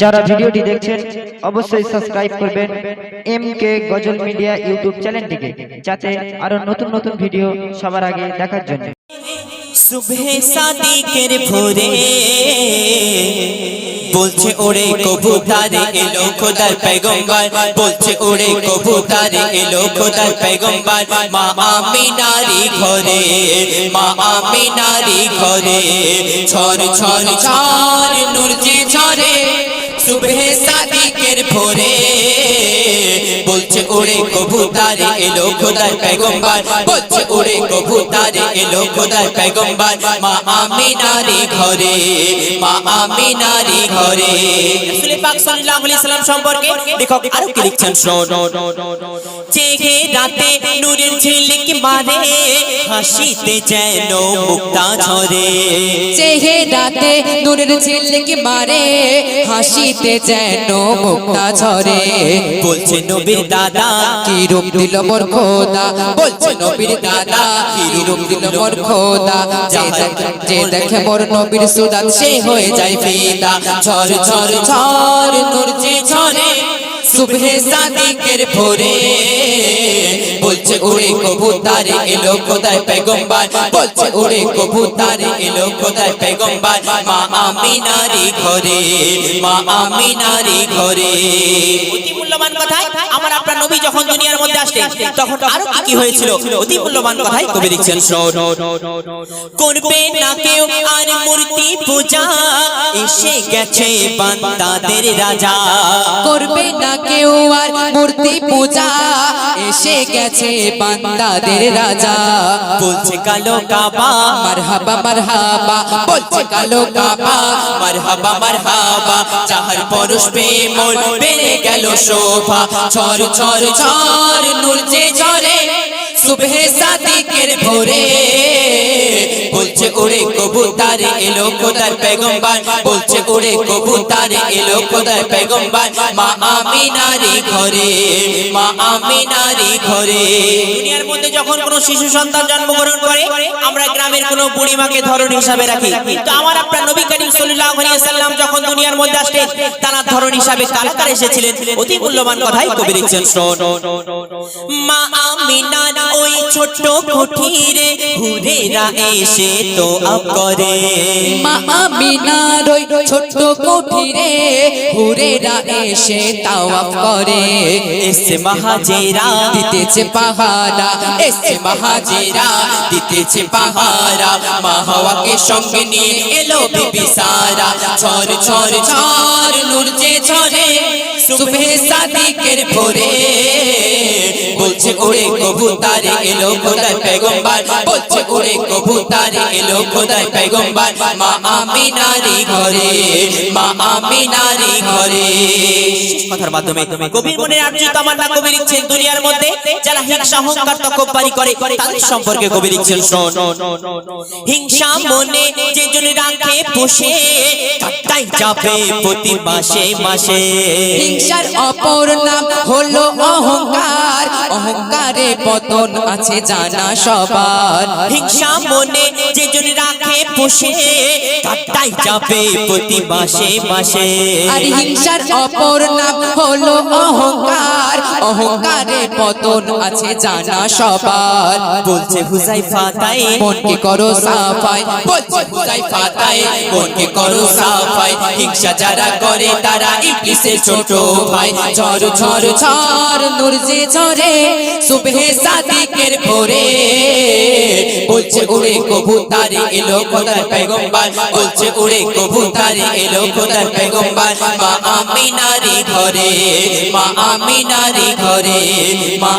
যারা ভিডিওটি দেখছেন, অবশ্যই সাবস্ক্রাইব করবেন M K Ghazal media YouTube চ্যানেলটিকে যাতে আরও নতুন নতুন ভিডিও সবার আগে দেখার জন্য। সুবহে সাদিকের বলছে, ওরে কবুতারে এলো খোদার পেগম্বর বলছে, ওরে কবুতারে এলো খোদার পেগম্বর মা আমিনারি ঘরে, মা আমিনারি ঘরে ছর ছর ছর নূর যে ঝরে সুবহে সাদিকের ভোরে। ওরে কবুতারে এলো খোদার পেগম্বর বলছে ওরে কবুতারে এলো খোদার পেগম্বর মা আমিনারি ঘরে মা আমিনারি ঘরে। রাসূল পাক সাল্লাল্লাহু আলাইহি সাল্লাম সম্পর্কে লেখক আরও কি লিখছেন শোন। চেহে রাতে নূরের ঝিলিক মারে হাসিতে যেন মুক্তা ঝরে। চেহারাতে নূরের ঝিলকে মারে হাসিতে যেন মুক্তা ঝরে। বলছে নবীর দাদা কি রূপ দিল মোর খোদা? বলছে নবীর দাদা, কি রূপ দিল মোর খোদা? যে দেখে- মোর নবীর সুদাত সে হয়ে যায় ফিদা। ঝর ঝর ঝর নূর যে ঝরে, সুবহে সাদিকের ভোরে। বলছে ওরে কবুতারে এলো খোদার পেগম্বর? বলছে ওরে কবুতারে এলো খোদার পেগম্বর? মা আমিনারি ঘরে, মা আমিনারি ঘরে। মূল্যবান কথাই আমার আপনার নবী যখন দুনিয়ার মধ্যে আসলেন তখন আরও কি কি হয়েছিল? অতি মূল্যবান কথাই কবি লিখছেন করবে না কেউ আর মূর্তি পূজা এসে গেছে বান্দাদের রাজা। করবে না কেউ আর মূর্তি পূজা এসে গেছে বান্দাদের রাজা। বলছে কালো কাবা মারহাবা মারহাবা। বলছে কালো কাবা মারহাবা মারহাবা। চাহার পরশ পে মোর বেড়ে গেল শোভা ছর ছর ছর নূর নুরজে ঝরে সুবহে সাদিকের ভোরে। ওরে কবুতারে এলো খোদার পেগম্বর, বলছে ওরে কবুতারে এলো খোদার পেগম্বর, মা আমিনারি ঘরে, মা আমিনারি ঘরে। দুনিয়ার মধ্যে যখন কোনো শিশু সন্তান জন্মগ্রহণ করে, আমরা গ্রামের কোনো বুড়িমাকে ধরন হিসাবে রাখি। তো আমার আপনার নবী করিম সাল্লাল্লাহু আলাইহি সাল্লাম যখন দুনিয়ার মধ্যে আসলেন তারা ধরন হিসাবে কালাকার এসেছিলেন? অতি মূল্যবান কথাই কবি লিখছেন শোন। মা আমিনার ওই ছোট্ট কুঠিরে হুরেরা এসে তো আপ করে মা আমিনার ওই ছোট্ট কুঠিরে হুরেরা এসে তাওয়াফ করে। এসে মহাজেরা দিতেছে পাহারা এসে মহাজেরা দিতেছে পাহারা। মা হাওয়াকে সঙ্গে নিয়ে এলো বিবি সারা। ছর ছর ছর নূর যে ঝরে সুবহে সাদিকের ভোরে। বলছে ওরে কবুতারে এলো খোদার পেগম্বর বলছে ওরে কবুতারে এলো খোদার পেগম্বর মা আমিনারি ঘরে মা আমিনারি ঘরে। কথার মাধ্যমে কবির মনে আর্জি তামান্না কবি লিখছেন দুনিয়ার মধ্যে যারা হিংসা অহংকার তকব্বারি করে তাদের সম্পর্কে কবি লিখছেন শোন। হিংসা মনে যে জন রাখে পোষে তাই যাবে প্রতি মাসে মাসে। হিংসার অপর নাম হলো অহংকার। অহংকারে পতন আছে জানা সবার। হিংসা মনে যে জন রাখে পোষে তাই যাবে প্রতি মাসে মাসে। আর হিংসার অপর নাম হলো অহংকার। অহংকারে পতন আছে জানা সবার। বলছে হুজাই ফাতাই মনকে করো সাফাই। বলছে হুজাই ফাতাই মনকে করো সাফাই। হিংসা যারা করে তারা ইবলিসের ছোট ভাই। ঝর ঝড় ঝড়, নূর যে ঝরে, সুবহে সাদিকের ভোরে। বলছে, উড়ে কবুতারে এলো খোদার পেগম্বার বলছে, উড়ে কবুতারে এলো খোদার পেগম্বার মা আমিনারি ঘরে, মা আমিনারি ঘরে, মা